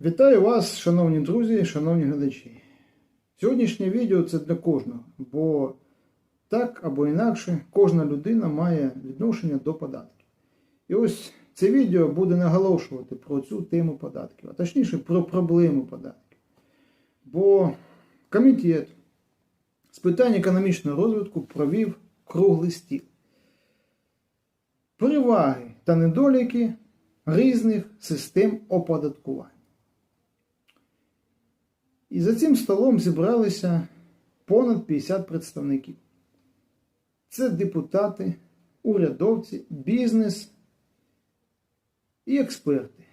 Вітаю вас, шановні друзі, шановні глядачі. Сьогоднішнє відео це для кожного, бо так або інакше кожна людина має відношення до податків. І ось це відео буде наголошувати про цю тему податків, а точніше про проблему податків. Бо комітет з питань економічного розвитку провів круглий стіл. Переваги та недоліки різних систем оподаткування. І за цим столом зібралися понад 50 представників. Це депутати, урядовці, бізнес і експерти.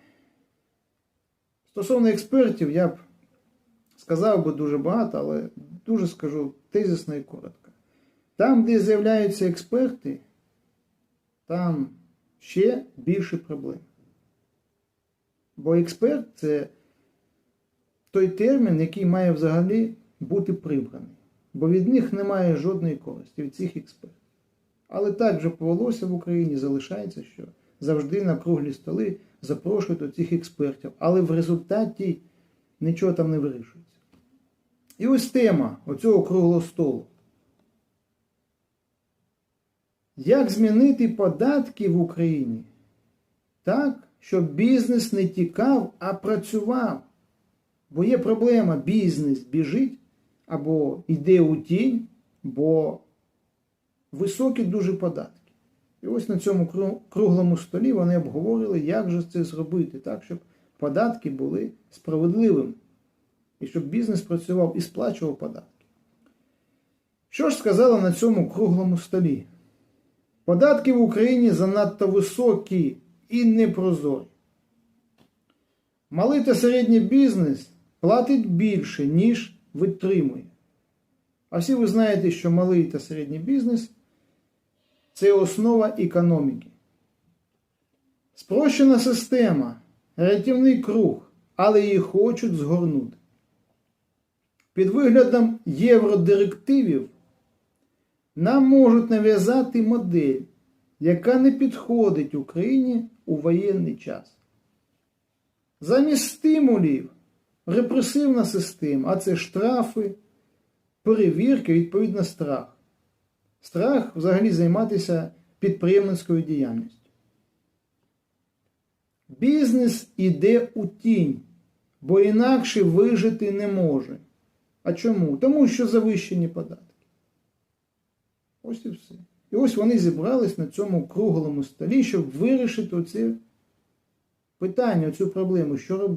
Стосовно експертів, я б сказав би дуже багато, але дуже скажу тезисно і коротко. Там, де з'являються експерти, там ще більше проблем. Бо експерт це той термін, який має взагалі бути прибраний. Бо від них немає жодної користі, від цих експертів. Але так вже повелося в Україні, залишається, що завжди на круглі столи запрошують оцих експертів, але в результаті нічого там не вирішується. І ось тема оцього круглого столу. Як змінити податки в Україні так, щоб бізнес не тікав, а працював? Бо є проблема, бізнес біжить або йде у тінь, бо високі дуже податки. І ось на цьому круглому столі вони обговорили, як же це зробити, так, щоб податки були справедливими. І щоб бізнес працював і сплачував податки. Що ж сказали на цьому круглому столі? Податки в Україні занадто високі і непрозорі. Малий та середній бізнес платить більше, ніж витримує. А всі ви знаєте, що малий та середній бізнес це основа економіки. Спрощена система, рятівний круг, але її хочуть згорнути. Під виглядом євродирективів нам можуть нав'язати модель, яка не підходить Україні у воєнний час. Замість стимулів репресивна система, а це штрафи, перевірки, відповідно, страх. Страх взагалі займатися підприємницькою діяльністю. Бізнес іде у тінь, бо інакше вижити не може. А чому? Тому що завищені податки. Ось і все. І ось вони зібрались на цьому круглому столі, щоб вирішити оце питання, цю проблему, що робити.